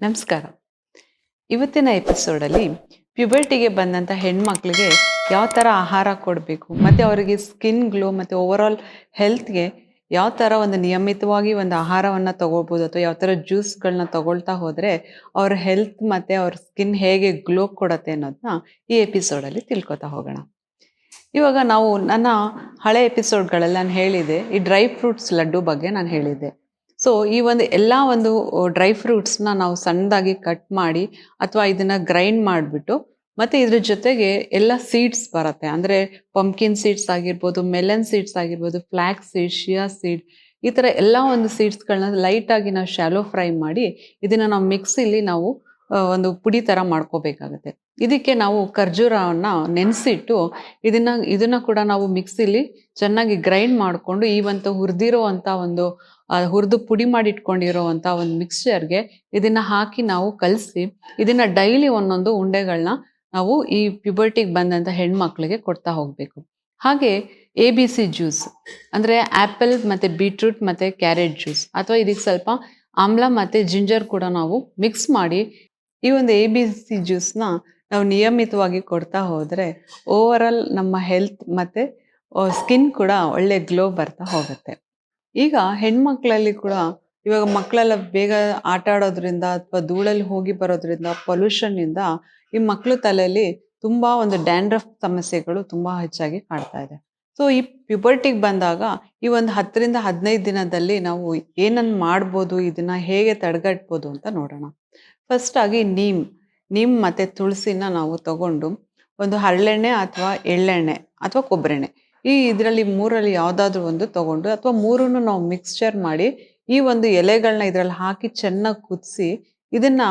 ನಮಸ್ಕಾರ. ಇವತ್ತಿನ ಎಪಿಸೋಡಲ್ಲಿ ಪ್ಯುಬರ್ಟಿಗೆ ಬಂದಂಥ ಹೆಣ್ಮಕ್ಳಿಗೆ ಯಾವ ಥರ ಆಹಾರ ಕೊಡಬೇಕು, ಮತ್ತು ಅವರಿಗೆ ಸ್ಕಿನ್ ಗ್ಲೋ ಮತ್ತು ಓವರಾಲ್ ಹೆಲ್ತ್ಗೆ ಯಾವ ಥರ ಒಂದು ನಿಯಮಿತವಾಗಿ ಒಂದು ಆಹಾರವನ್ನು ತಗೋಬೋದು ಅಥವಾ ಯಾವ ಥರ ಜ್ಯೂಸ್ಗಳನ್ನ ತಗೊಳ್ತಾ ಹೋದರೆ ಅವ್ರ ಹೆಲ್ತ್ ಮತ್ತು ಅವ್ರ ಸ್ಕಿನ್ ಹೇಗೆ ಗ್ಲೋ ಕೊಡುತ್ತೆ ಅನ್ನೋದನ್ನ ಈ ಎಪಿಸೋಡಲ್ಲಿ ತಿಳ್ಕೊತಾ ಹೋಗೋಣ. ಇವಾಗ ನಾವು ನನ್ನ ಹಳೆ ಎಪಿಸೋಡ್ಗಳಲ್ಲಿ ನಾನು ಹೇಳಿದೆ ಈ ಡ್ರೈ ಫ್ರೂಟ್ಸ್ ಲಡ್ಡು ಬಗ್ಗೆ ನಾನು ಹೇಳಿದ್ದೆ. ಸೊ ಈ ಒಂದು ಎಲ್ಲ ಒಂದು ಡ್ರೈ ಫ್ರೂಟ್ಸ್ನ ನಾವು ಸಣ್ಣದಾಗಿ ಕಟ್ ಮಾಡಿ ಅಥವಾ ಇದನ್ನು ಗ್ರೈಂಡ್ ಮಾಡಿಬಿಟ್ಟು, ಮತ್ತು ಇದ್ರ ಜೊತೆಗೆ ಎಲ್ಲ ಸೀಡ್ಸ್ ಬರುತ್ತೆ. ಅಂದರೆ ಪಂಪ್ಕಿನ್ ಸೀಡ್ಸ್ ಆಗಿರ್ಬೋದು ಮೆಲನ್ ಸೀಡ್ಸ್ ಆಗಿರ್ಬೋದು ಫ್ಲ್ಯಾಕ್ ಸೀಡ್ ಶಿಯಾ ಸೀಡ್ ಈ ಥರ ಎಲ್ಲ ಒಂದು ಸೀಡ್ಸ್ಗಳನ್ನ ಲೈಟಾಗಿ ನಾವು ಶ್ಯಾಲೋ ಫ್ರೈ ಮಾಡಿ, ಇದನ್ನು ನಾವು ಮಿಕ್ಸಿಲಿ ನಾವು ಒಂದು ಪುಡಿ ಥರ ಮಾಡ್ಕೋಬೇಕಾಗತ್ತೆ. ಇದಕ್ಕೆ ನಾವು ಖರ್ಜೂರವನ್ನ ನೆನೆಸಿಟ್ಟು ಇದನ್ನ ಇದನ್ನ ಕೂಡ ನಾವು ಮಿಕ್ಸಿಲಿ ಚೆನ್ನಾಗಿ ಗ್ರೈಂಡ್ ಮಾಡಿಕೊಂಡು ಈ ಒಂದು ಹುರಿದಿರೋ ಅಂತ ಒಂದು ಹುರಿದು ಪುಡಿ ಮಾಡಿ ಅಂಥ ಒಂದು ಮಿಕ್ಸ್ಚರ್ಗೆ ಇದನ್ನ ಹಾಕಿ ನಾವು ಕಲಸಿ ಇದನ್ನ ಡೈಲಿ ಒಂದೊಂದು ಉಂಡೆಗಳನ್ನ ನಾವು ಈ ಪ್ಯುಬರ್ಟಿಗೆ ಬಂದಂತ ಹೆಣ್ಮಕ್ಳಿಗೆ ಕೊಡ್ತಾ ಹೋಗಬೇಕು. ಹಾಗೆ ಎ ಬಿ ಸಿ ಜ್ಯೂಸ್ ಅಂದ್ರೆ ಆಪಲ್ ಮತ್ತೆ ಬೀಟ್ರೂಟ್ ಮತ್ತೆ ಕ್ಯಾರೆಟ್ ಜ್ಯೂಸ್ ಅಥವಾ ಇದಕ್ಕೆ ಸ್ವಲ್ಪ ಆಮ್ಲ ಮತ್ತೆ ಜಿಂಜರ್ ಕೂಡ ನಾವು ಮಿಕ್ಸ್ ಮಾಡಿ ಈ ಒಂದು ಎ ಬಿ ಸಿ ಜ್ಯೂಸ್ನ ನಾವು ನಿಯಮಿತವಾಗಿ ಕೊಡ್ತಾ ಹೋದರೆ ಓವರ್ ಆಲ್ ನಮ್ಮ ಹೆಲ್ತ್ ಮತ್ತೆ ಸ್ಕಿನ್ ಕೂಡ ಒಳ್ಳೆ ಗ್ಲೋ ಬರ್ತಾ ಹೋಗುತ್ತೆ. ಈಗ ಹೆಣ್ಮಕ್ಳಲ್ಲಿ ಕೂಡ ಇವಾಗ ಮಕ್ಕಳೆಲ್ಲ ಬೇಗ ಆಟ ಆಡೋದ್ರಿಂದ ಅಥವಾ ಧೂಳಲ್ಲಿ ಹೋಗಿ ಬರೋದ್ರಿಂದ ಪೊಲ್ಯೂಷನ್ನಿಂದ ಈ ಮಕ್ಕಳು ತಲೆಯಲ್ಲಿ ತುಂಬಾ ಒಂದು ಡ್ಯಾಂಡ್ರಫ್ ಸಮಸ್ಯೆಗಳು ತುಂಬಾ ಹೆಚ್ಚಾಗಿ ಕಾಡ್ತಾ ಇದೆ. ಸೊ ಈ ಪ್ಯುಬರ್ಟಿಗೆ ಬಂದಾಗ ಈ ಒಂದು ಹತ್ತರಿಂದ ಹದಿನೈದು ದಿನದಲ್ಲಿ ನಾವು ಏನನ್ನು ಮಾಡ್ಬೋದು, ಇದನ್ನು ಹೇಗೆ ತಡೆಗಟ್ಬೋದು ಅಂತ ನೋಡೋಣ. ಫಸ್ಟಾಗಿ ನೀಮ್ ನೀಮ್ ಮತ್ತೆ ತುಳಸಿನ ನಾವು ತಗೊಂಡು ಒಂದು ಹರಳೆಣ್ಣೆ ಅಥವಾ ಎಳ್ಳೆಣ್ಣೆ ಅಥವಾ ಕೊಬ್ಬರೆಣ್ಣೆ ಈ ಇದರಲ್ಲಿ ಮೂರಲ್ಲಿ ಯಾವುದಾದ್ರೂ ಒಂದು ತಗೊಂಡು ಅಥವಾ ಮೂರನ್ನು ನಾವು ಮಿಕ್ಸ್ಚರ್ ಮಾಡಿ ಈ ಒಂದು ಎಲೆಗಳನ್ನ ಇದರಲ್ಲಿ ಹಾಕಿ ಚೆನ್ನಾಗಿ ಕುದಿಸಿ ಇದನ್ನು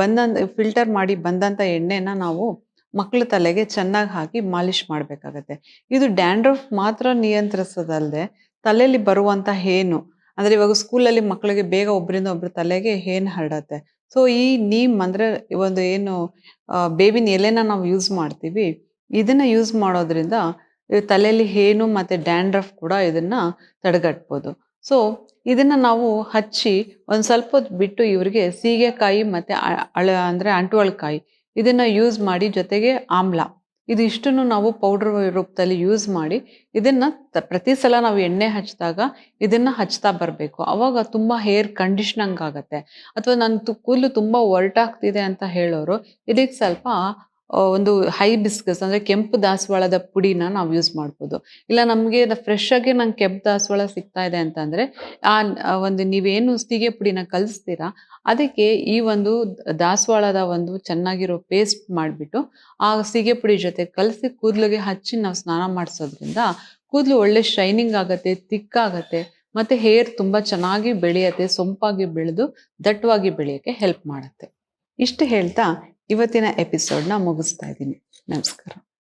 ಬಂದಂಥ ಫಿಲ್ಟರ್ ಮಾಡಿ ಬಂದಂಥ ಎಣ್ಣೆನ ನಾವು ಮಕ್ಕಳ ತಲೆಗೆ ಚೆನ್ನಾಗಿ ಹಾಕಿ ಮಾಲಿಶ್ ಮಾಡಬೇಕಾಗತ್ತೆ. ಇದು ಡ್ಯಾಂಡ್ರಫ್ ಮಾತ್ರ ನಿಯಂತ್ರಿಸೋದಲ್ಲದೆ ತಲೆಯಲ್ಲಿ ಬರುವಂಥ ಹೇನು, ಅಂದರೆ ಇವಾಗ ಸ್ಕೂಲಲ್ಲಿ ಮಕ್ಕಳಿಗೆ ಬೇಗ ಒಬ್ಬರಿಂದ ಒಬ್ಬರ ತಲೆಗೆ ಹೇನು ಹರಡತ್ತೆ. ಸೊ, ಈ ನೀಮ್ ಅಂದರೆ ಒಂದು ಏನು ಬೇವಿನ ಎಲೆನ ನಾವು ಯೂಸ್ ಮಾಡ್ತೀವಿ. ಇದನ್ನು ಯೂಸ್ ಮಾಡೋದ್ರಿಂದ ತಲೆಯಲ್ಲಿ ಹೇನು ಮತ್ತು ಡ್ಯಾಂಡ್ರಫ್ ಕೂಡ ಇದನ್ನು ತಡೆಗಟ್ಬೋದು. ಸೊ, ಇದನ್ನು ನಾವು ಹಚ್ಚಿ ಒಂದು ಸ್ವಲ್ಪ ಹೊತ್ತು ಬಿಟ್ಟು ಇವರಿಗೆ ಸೀಗೆಕಾಯಿ ಮತ್ತು ಅಳ, ಅಂದರೆ ಅಂಟುವಳ್ಕಾಯಿ ಇದನ್ನ ಯೂಸ್ ಮಾಡಿ ಜೊತೆಗೆ ಆಮ್ಲ. ಇದಿಷ್ಟನ್ನು ನಾವು ಪೌಡರ್ ರೂಪದಲ್ಲಿ ಯೂಸ್ ಮಾಡಿ ಇದನ್ನು ಪ್ರತಿ ಸಲ ನಾವು ಎಣ್ಣೆ ಹಚ್ಚಿದಾಗ ಇದನ್ನು ಹಚ್ತಾ ಬರಬೇಕು. ಅವಾಗ ತುಂಬ ಹೇರ್ ಕಂಡೀಷ್ನಂಗ್ ಆಗುತ್ತೆ. ಅಥವಾ ನನ್ನ ಕೂದಲು ತುಂಬ ಒರಟಾಗ್ತಿದೆ ಅಂತ ಹೇಳೋರು, ಇದಕ್ಕೆ ಸ್ವಲ್ಪ ಒಂದು ಹೈ ಬಿಸ್ಕಸ್ ಅಂದ್ರೆ ಕೆಂಪು ದಾಸವಾಳದ ಪುಡಿನ ನಾವು ಯೂಸ್ ಮಾಡ್ಬೋದು. ಇಲ್ಲ ನಮಗೆ ಫ್ರೆಶ್ ಆಗಿ ನಂಗೆ ಕೆಂಪು ದಾಸವಾಳ ಸಿಗ್ತಾ ಇದೆ ಅಂತಂದ್ರೆ, ಆ ಒಂದು ನೀವೇನು ಸೀಗೆ ಪುಡಿನ ಕಲಿಸ್ತೀರಾ, ಅದಕ್ಕೆ ಈ ಒಂದು ದಾಸವಾಳದ ಒಂದು ಚೆನ್ನಾಗಿರೋ ಪೇಸ್ಟ್ ಮಾಡಿಬಿಟ್ಟು ಆ ಸೀಗೆ ಪುಡಿ ಜೊತೆ ಕಲಸಿ ಕೂದಲಿಗೆ ಹಚ್ಚಿ ನಾವು ಸ್ನಾನ ಮಾಡಿಸೋದ್ರಿಂದ ಕೂದಲು ಒಳ್ಳೆ ಶೈನಿಂಗ್ ಆಗತ್ತೆ ತಿಕ್ ಆಗತ್ತೆ, ಮತ್ತೆ ಹೇರ್ ತುಂಬಾ ಚೆನ್ನಾಗಿ ಬೆಳೆಯತ್ತೆ, ಸೊಂಪಾಗಿ ಬೆಳೆದು ದಟ್ಟವಾಗಿ ಬೆಳೆಯೋಕ್ಕೆ ಹೆಲ್ಪ್ ಮಾಡುತ್ತೆ. ಇಷ್ಟು ಹೇಳ್ತಾ ಇವತ್ತಿನ ಎಪಿಸೋಡ್ನ ಮುಗಿಸ್ತಾ ಇದ್ದೀನಿ. ನಮಸ್ಕಾರ.